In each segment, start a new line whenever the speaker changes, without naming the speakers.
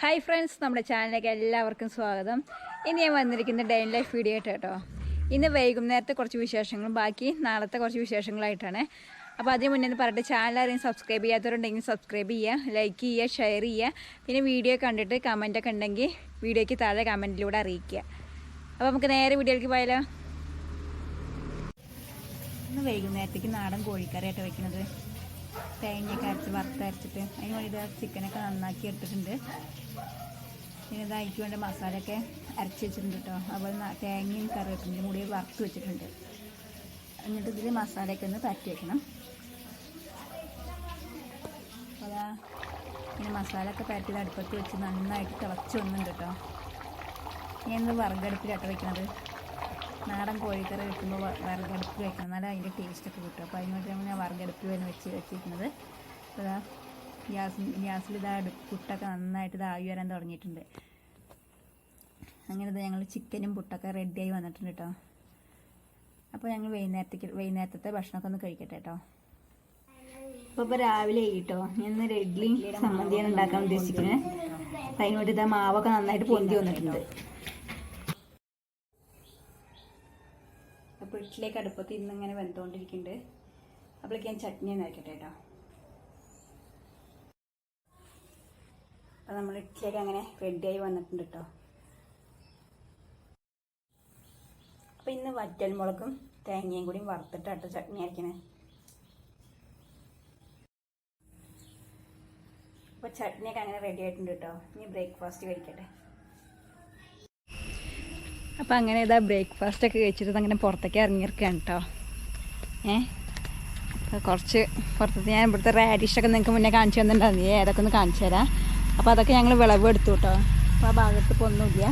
Hi friends നമ്മുടെ ചാനലിലേക്ക് എല്ലാവർക്കും സ്വാഗതം. ഇനി ഞാൻ വന്നിരിക്കുന്ന ഡേ ഇൻ ലൈഫ് വീഡിയോ ആയിട്ട് കേട്ടോ. ഇന്ന് വൈകുന്നേരത്തെ കുറച്ച് വിശേഷങ്ങളും ബാക്കി നാളത്തെ കുറച്ച് വിശേഷങ്ങളായിട്ടാണ്. അപ്പോൾ അതിന് മുന്നേ ഒന്ന് പറഞ്ഞിട്ട് ചാനൽ ആരെയും സബ്സ്ക്രൈബ് ചെയ്യാത്തവരുണ്ടെങ്കിൽ സബ്സ്ക്രൈബ് ചെയ്യുക ലൈക്ക് ചെയ്യുക ഷെയർ ചെയ്യുക. പിന്നെ വീഡിയോ കണ്ടിട്ട് കമന്റൊക്കെ ഉണ്ടെങ്കിൽ വീഡിയോയ്ക്ക് താഴെ കമന്റിലൂടെ അറിയിക്കുക. അപ്പോൾ നമുക്ക് നേരെ വീഡിയോയിലേക്ക് പോയാലോ? ഇന്ന് വൈകുന്നേരത്തേക്ക് നാടൻ കോഴിക്കറിയായിട്ട് വെക്കുന്നത്. തേങ്ങയൊക്കെ അരച്ച് വറുത്തരച്ചിട്ട് അതിന് വേണ്ടി ചിക്കനൊക്കെ നന്നാക്കി എടുത്തിട്ടുണ്ട്. പിന്നെ ഇത് അതിക്ക് വേണ്ട മസാലയൊക്കെ അരച്ച് വെച്ചിട്ടുണ്ട് കേട്ടോ അതുപോലെ തേങ്ങയും കറിവേപ്പിന്റെ കൂടി വറുത്ത് വെച്ചിട്ടുണ്ട്. എന്നിട്ട് ഇതിൽ മസാലയൊക്കെ ഒന്ന് പറ്റി വെക്കണം. അതാ പിന്നെ മസാലയൊക്കെ പരത്തിയത് അടുപ്പത്ത് വെച്ച് നന്നായിട്ട് തിളച്ച് വന്നിട്ടുണ്ട് കേട്ടോ ഞാനിന്ന് വറുകടുപ്പിലാട്ടോ വെക്കുന്നത് നാടൻ കോഴിക്കറി വെക്കുമ്പോൾ വറുകടുപ്പിൽ വെക്കണം. എന്നാലും അതിന്റെ ടേസ്റ്റൊക്കെ കിട്ടും. അപ്പോൾ അതിന് വേണ്ടി ഞാൻ വറുകടുപ്പിൽ തന്നെ വെച്ച് വെച്ചിരിക്കുന്നത്. അപ്പോൾ ഇതാ ഗ്യാസ് ഗ്യാസിൽ ഇതാ പുട്ടൊക്കെ നന്നായിട്ട് ഇതാവി വരാൻ തുടങ്ങിയിട്ടുണ്ട്. അങ്ങനെ ഇത് ഞങ്ങൾ ചിക്കനും പുട്ടൊക്കെ റെഡിയായി വന്നിട്ടുണ്ട് കേട്ടോ അപ്പോൾ ഞങ്ങൾ വൈകുന്നേരത്തേക്ക് വൈകുന്നേരത്തെ ഭക്ഷണമൊക്കെ ഒന്ന് കഴിക്കട്ടെ കേട്ടോ അപ്പോൾ ഇപ്പോൾ രാവിലെ കേട്ടോ ഞാൻ ഇന്ന് ഇഡ്ഡലിയും സമ്മതിയാണ് ഉണ്ടാക്കാൻ ഉദ്ദേശിക്കുന്നത് അപ്പം അതിന് ഇതാ മാവൊക്കെ നന്നായിട്ട് പൊന്തി വന്നിട്ടുണ്ട്. ഇഡ്ഡലിയൊക്കെ അടുപ്പത്ത് ഇന്ന് ഇങ്ങനെ വെന്തുകൊണ്ടിരിക്കുന്നുണ്ട്. അപ്പോഴേക്ക് ഞാൻ ചട്നി ഒന്ന് അരക്കട്ടെ കേട്ടോ. അപ്പോൾ നമ്മൾ ഇഡ്ഡലിയൊക്കെ അങ്ങനെ റെഡിയായി വന്നിട്ടുണ്ട് കേട്ടോ. അപ്പോൾ ഇന്ന് വറ്റൽമുളകും തേങ്ങയും കൂടി വറുത്തിട്ടാട്ടോ ചട്നി അരക്കണേ അപ്പോൾ ചട്നിയൊക്കെ അങ്ങനെ റെഡി ആയിട്ടുണ്ട് കേട്ടോ. ഇനി ബ്രേക്ക്ഫാസ്റ്റ് കഴിക്കട്ടെ. അപ്പം അങ്ങനെ ഇതാ ബ്രേക്ക്ഫാസ്റ്റ് ഒക്കെ കഴിച്ചിട്ട് അങ്ങനെ പുറത്തേക്ക് ഇറങ്ങിയിരിക്കുകയാണ് കേട്ടോ ഏ? കുറച്ച് പുറത്തത്തെ ഞാൻ ഇവിടുത്തെ റാഡിഷൊക്കെ നിങ്ങൾക്ക് മുന്നേ കാണിച്ചു തന്നിട്ടുണ്ടായിരുന്നു. ഏ അതൊക്കെ ഒന്ന് കാണിച്ചു തരാം. അപ്പോൾ അതൊക്കെ ഞങ്ങൾ വിളവ് എടുത്തു കേട്ടോ അപ്പോൾ ആ ഭാഗത്ത് ഇപ്പോൾ ഒന്നുമില്ല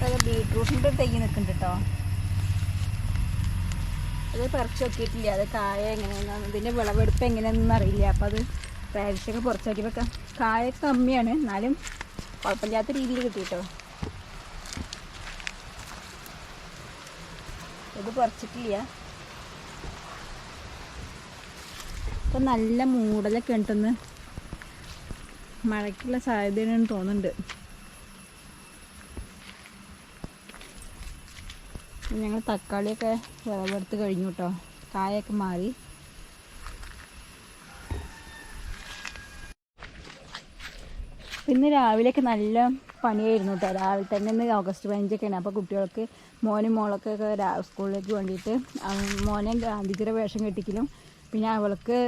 അത് ബീട്രൂട്ടിന്റെ തൈ നിൽക്കുന്നുണ്ട് കേട്ടോ അത് പറിച്ച് നോക്കിയിട്ടില്ല. അത് കായ എങ്ങനെയാണെന്ന് ഇതിന്റെ വിളവെടുപ്പ് എങ്ങനെയാണെന്നൊന്നും അറിയില്ല. അപ്പോൾ അത് റാഡിഷൊക്കെ പുറത്ത് നോക്കിയപ്പോൾ കായ കമ്മിയാണ്. എന്നാലും കുഴപ്പമില്ലാത്ത രീതിയിൽ കിട്ടി കേട്ടോ ഇത് പറിച്ചിട്ടില്ല. ഇപ്പം നല്ല മൂടലൊക്കെ ഉണ്ടെന്ന് മഴയ്ക്കുള്ള സാധ്യതയാണെന്ന് തോന്നുന്നുണ്ട്. ഞങ്ങൾ തക്കാളിയൊക്കെ വിളവെടുത്ത് കഴിഞ്ഞു കേട്ടോ. കായൊക്കെ മാറി. പിന്നെ രാവിലെയൊക്കെ നല്ല പണിയായിരുന്നു രാവിലെ തന്നെ ഇന്ന് ഓഗസ്റ്റ് പതിനഞ്ചൊക്കെയാണ്. അപ്പോൾ കുട്ടികൾക്ക് മോനും മോളൊക്കെ സ്കൂളിലേക്ക് വേണ്ടിയിട്ട് മോനെ ഗാന്ധിജിയുടെ വേഷം കെട്ടിക്കലും. പിന്നെ അവൾക്ക്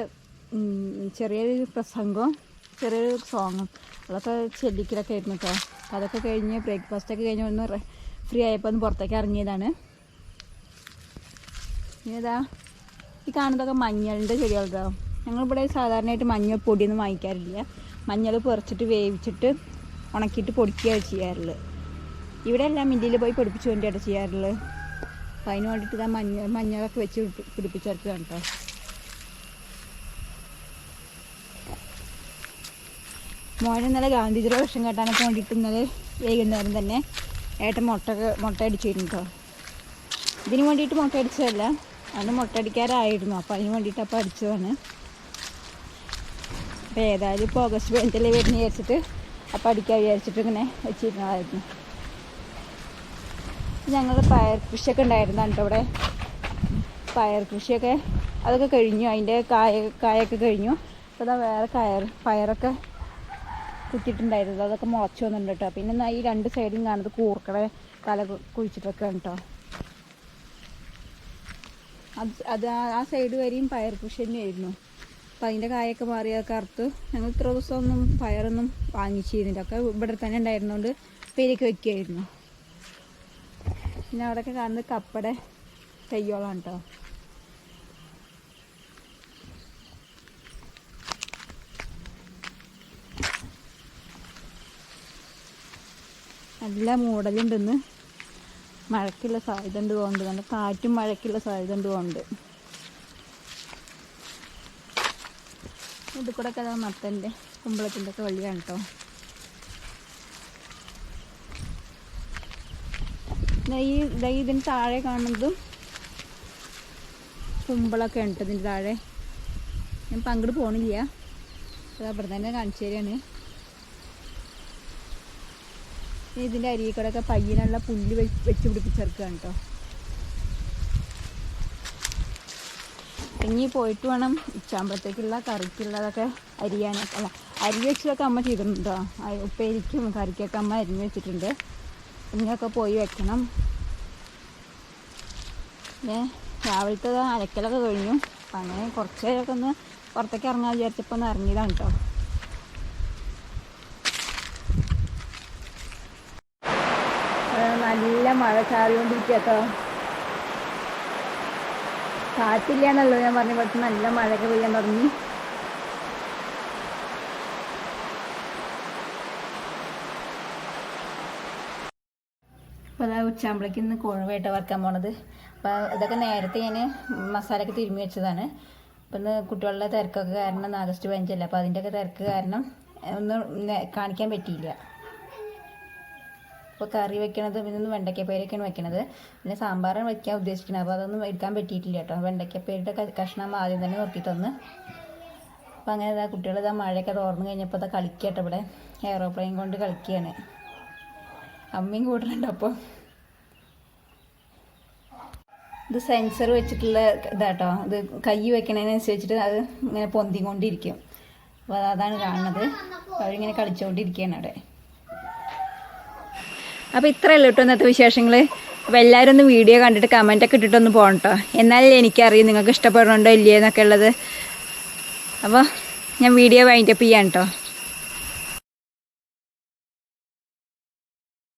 ചെറിയൊരു പ്രസംഗവും ചെറിയൊരു സോങ്ങും അതൊക്കെ ചെല്ലിക്കലൊക്കെ ആയിരുന്നു കേട്ടോ അതൊക്കെ കഴിഞ്ഞ് ബ്രേക്ക്ഫാസ്റ്റൊക്കെ കഴിഞ്ഞ് ഒന്ന് ഫ്രീ ആയപ്പോൾ ഒന്ന് പുറത്തേക്ക് ഇറങ്ങിയതാണ്. ഏതാ? ഈ കാണുന്നതൊക്കെ മഞ്ഞളിന്റെ ചെടികളുണ്ടാവും ഞങ്ങളിവിടെ സാധാരണയായിട്ട് മഞ്ഞൾ പൊടിയൊന്നും വാങ്ങിക്കാറില്ല. മഞ്ഞൾ പറിച്ചിട്ട് വേവിച്ചിട്ട് ഉണക്കിയിട്ട് പൊടിക്കുകയാണ് ചെയ്യാറുള്ളത്. ഇവിടെ എല്ലാം മില്ലിൽ പോയി പൊടിപ്പിച്ചു വേണ്ടിയാണ് ചെയ്യാറുള്ളത്. അപ്പം അതിന് വേണ്ടിയിട്ട് ഞാൻ മഞ്ഞ മഞ്ഞളൊക്കെ വെച്ച് പിടിപ്പി- പിടിപ്പിച്ചെടുക്കുകയാണ് കേട്ടോ മോനെ ഇന്നലെ ഗാന്ധിജിയുടെ വിഷം കേട്ടാനൊക്കെ വേണ്ടിയിട്ട് ഇന്നലെ വൈകുന്നേരം തന്നെ ഏട്ടൻ മുട്ട മുട്ട അടിച്ചിരുന്നു കേട്ടോ ഇതിന് വേണ്ടിയിട്ട് മുട്ട അടിച്ചതല്ല അന്ന് മുട്ട അടിക്കാറായിരുന്നു അപ്പോൾ അതിന് വേണ്ടിയിട്ട് അപ്പോൾ അടിച്ചതാണ്. അപ്പോൾ ഏതായാലും ഇപ്പോൾ ഓഗസ്റ്റ് പതിനഞ്ചല്ലേ വരുന്ന വിചാരിച്ചിട്ട് അപ്പോൾ അടിക്കാൻ വിചാരിച്ചിട്ട് ഇങ്ങനെ വെച്ചിരുന്നതായിരുന്നു. ഞങ്ങൾ പയർ കൃഷിയൊക്കെ ഉണ്ടായിരുന്നാണ് കേട്ടോ ഇവിടെ പയർ കൃഷിയൊക്കെ അതൊക്കെ കഴിഞ്ഞു. അതിന്റെ കായ കായൊക്കെ കഴിഞ്ഞു. അപ്പോൾ അതാ വേറെ കയർ പയറൊക്കെ കുത്തിയിട്ടുണ്ടായിരുന്നു. അതൊക്കെ മുളച്ചു വന്നിട്ടുണ്ട് കേട്ടോ. പിന്നെ ഈ രണ്ട് സൈഡും കാണുന്നത് കൂർക്കടെ തല കുഴിച്ചിട്ടൊക്കെ കേട്ടോ അത് അത് ആ സൈഡ് വരെയും പയർ കൃഷി തന്നെയായിരുന്നു. അപ്പം അതിന്റെ കായൊക്കെ മാറി അതൊക്കെ അറുത്ത് ഞങ്ങൾ ഇത്ര ദിവസമൊന്നും പയറൊന്നും വാങ്ങിച്ചിരുന്നില്ല. ഒക്കെ ഇവിടെ തന്നെ ഉണ്ടായിരുന്നുകൊണ്ട് പേരൊക്കെ വെക്കുമായിരുന്നു പിന്നെ അവിടെയൊക്കെ കാണുന്നത് കപ്പയുടെ തയ്യോളാണ് കേട്ടോ നല്ല മൂടലുണ്ടെന്ന് മഴയ്ക്കുള്ള സാധ്യത ഉണ്ട് പോകുന്നുണ്ട് നല്ല കാറ്റും മഴയ്ക്കുള്ള സാധ്യത ഉണ്ട് കൊണ്ട് ഇത് കൂടെ ഒക്കെ മത്തന്റെ കുമ്പളത്തിന്റെ ഒക്കെ വള്ളിയാണ് കേട്ടോ ഈ ഇതിന് താഴെ കാണുന്നതും കുമ്പളൊക്കെ ഉണ്ട് ഇതിന്റെ താഴെ. ഞാൻ പങ്കിട്ട് പോണില്ല. റബ്ബർ തന്നെ കാണിച്ചു ഇനി ഇതിന്റെ അരിയിൽ കൂടെ ഒക്കെ പയ്യനുള്ള പുല്ല് വെച്ച് പിടിപ്പിച്ചെടുക്കുകയാണ് കേട്ടോ ഇനി പോയിട്ട് വേണം ഉച്ചാകുമ്പോഴത്തേക്കുള്ള കറിക്കുള്ളതൊക്കെ അരിയാനൊക്കെ അല്ല അരി വെച്ചതൊക്കെ അമ്മ ചെയ്തിട്ടുണ്ടോ? ഉപ്പേരിക്കും കറിക്കൊക്കെ അമ്മ അരിഞ്ഞ് വെച്ചിട്ടുണ്ട്. ഇനിയൊക്കെ പോയി വെക്കണം. പിന്നെ രാവിലത്തെ അലക്കലൊക്കെ കഴിഞ്ഞു. അങ്ങനെ കുറച്ച് ഒന്ന് പുറത്തേക്ക് ഇറങ്ങാൻ വിചാരിച്ചപ്പോൾ ഒന്ന് ഇറങ്ങിയതാണ് കേട്ടോ നല്ല മഴ ചാറിക്കൊണ്ടിരിക്കുക കേട്ടോ കാറ്റില്ല എന്നുള്ളത് ഞാൻ പറഞ്ഞ പോലെ നല്ല മഴയൊക്കെ പെയ്യാൻ തുടങ്ങി. അപ്പോൾ അതാ ഉച്ചാകുമ്പോഴേക്ക് ഇന്ന് കുഴവായിട്ട് വറക്കാൻ പോണത്. അപ്പോൾ ഇതൊക്കെ നേരത്തെ ഞാൻ മസാലയൊക്കെ തിരുമ്മി വെച്ചതാണ്. അപ്പം ഇന്ന് കുട്ടികളുടെ തിരക്കൊക്കെ കാരണം ആഗസ്റ്റ് പതിനഞ്ചല്ല. അപ്പോൾ അതിന്റെയൊക്കെ തിരക്ക് കാരണം ഒന്നും കാണിക്കാൻ പറ്റിയില്ല. അപ്പോൾ കറി വെക്കണത് പിന്നെ വെണ്ടയ്ക്കപ്പേരൊക്കെയാണ് വെക്കണത്. പിന്നെ സാമ്പാറാണ് വെക്കാൻ ഉദ്ദേശിക്കുന്നത് അപ്പോൾ അതൊന്നും എടുക്കാൻ പറ്റിയിട്ടില്ല കേട്ടോ. വെണ്ടയ്ക്കപ്പേരുടെ കഷ്ണം ആദ്യം തന്നെ നോക്കി തന്ന് അപ്പോൾ അങ്ങനെ ഇതാ കുട്ടികൾ ഇതാ മഴയൊക്കെ തോർന്നു കഴിഞ്ഞപ്പോൾ ഇതാ കളിക്കട്ടെ ഇവിടെ. എയറോപ്ലെയിൻ കൊണ്ട് കളിക്കുകയാണ് അമ്മയും കൂട്ടുന്നുണ്ട് അപ്പോൾ ഇത് സെൻസർ വെച്ചിട്ടുള്ള ഇതാട്ടോ ഇത് കൈ വെക്കണതിനനുസരിച്ചിട്ട് അത് ഇങ്ങനെ പൊന്തിക്കൊണ്ടിരിക്കും. അപ്പോൾ അതാണ് കാണുന്നത്. അവരിങ്ങനെ കളിച്ചുകൊണ്ടിരിക്കുകയാണ് അവിടെ. അപ്പോൾ ഇത്രയല്ലേ കേട്ടോ ഇന്നത്തെ വിശേഷങ്ങൾ അപ്പോൾ എല്ലാവരും ഒന്ന് വീഡിയോ കണ്ടിട്ട് കമന്റൊക്കെ ഇട്ടിട്ടൊന്ന് പോകണം കേട്ടോ എന്നാലേ എനിക്കറിയും നിങ്ങൾക്ക് ഇഷ്ടപ്പെടുന്നുണ്ടോ ഇല്ലയോ എന്നൊക്കെ ഉള്ളത്. അപ്പോൾ ഞാൻ വീഡിയോ വൈൻഡപ്പ് ചെയ്യാം കേട്ടോ